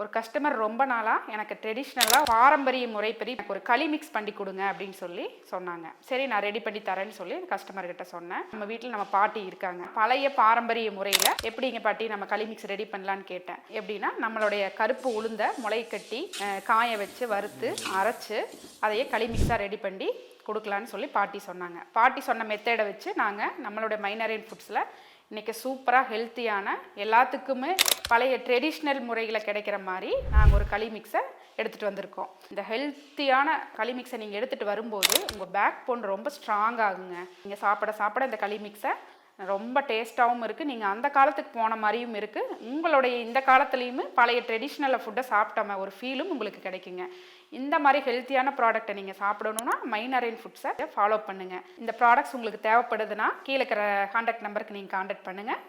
ஒரு கஸ்டமர் ரொம்ப நாளாக எனக்கு ட்ரெடிஷ்னலாக பாரம்பரிய முறைப்படி எனக்கு ஒரு களி மிக்ஸ் பண்ணி கொடுங்க அப்படின்னு சொல்லி சொன்னாங்க. சரி நான் ரெடி பண்ணி தரேன்னு சொல்லி கஸ்டமர்கிட்ட சொன்னேன். நம்ம வீட்டில் நம்ம பாட்டி இருக்காங்க. பழைய பாரம்பரிய முறையில் எப்படிங்க பாட்டி நம்ம களி மிக்ஸ் ரெடி பண்ணலான்னு கேட்டேன். எப்படின்னா நம்மளுடைய கருப்பு உளுந்த முளை கட்டி காய வச்சு வறுத்து அரைச்சு அதையே களி மிக்ஸாக ரெடி பண்ணி கொடுக்கலான்னு சொல்லி பாட்டி சொன்னாங்க. பாட்டி சொன்ன மெத்தேடை வச்சு நாங்கள் நம்மளுடைய மைனரின் ஃபுட்ஸில் இன்றைக்கி சூப்பராக ஹெல்த்தியான எல்லாத்துக்குமே பழைய ட்ரெடிஷ்னல் முறையில் கிடைக்கிற மாதிரி நாங்கள் ஒரு களி மிக்ஸை எடுத்துகிட்டு வந்திருக்கோம். இந்த ஹெல்த்தியான களி மிக்ஸை நீங்கள் எடுத்துகிட்டு வரும்போது உங்கள் பேக் போன் ரொம்ப ஸ்ட்ராங் ஆகுங்க. நீங்கள் சாப்பிட சாப்பிட இந்த களி மிக்ஸை ரொம்ப டேஸ்ட்டாகவும் இருக்குது நீங்கள் அந்த காலத்துக்கு போன மாதிரியும் இருக்குது உங்களுடைய இந்த காலத்துலேயுமே பழைய ட்ரெடிஷ்னலாக ஃபுட்டை சாப்பிட்ட ஒரு ஃபீலும் உங்களுக்கு கிடைக்குங்க. இந்த மாதிரி ஹெல்த்தியான ப்ராடக்ட்டை நீங்கள் சாப்பிடணுன்னா மைனரைன் ஃபுட்ஸை ஃபாலோ பண்ணுங்கள் இந்த ப்ராடக்ட்ஸ் உங்களுக்கு தேவைப்படுதுன்னா கீழே இருக்கிற கான்டாக்ட் நம்பருக்கு நீங்கள் கான்டாக்ட் பண்ணுங்கள்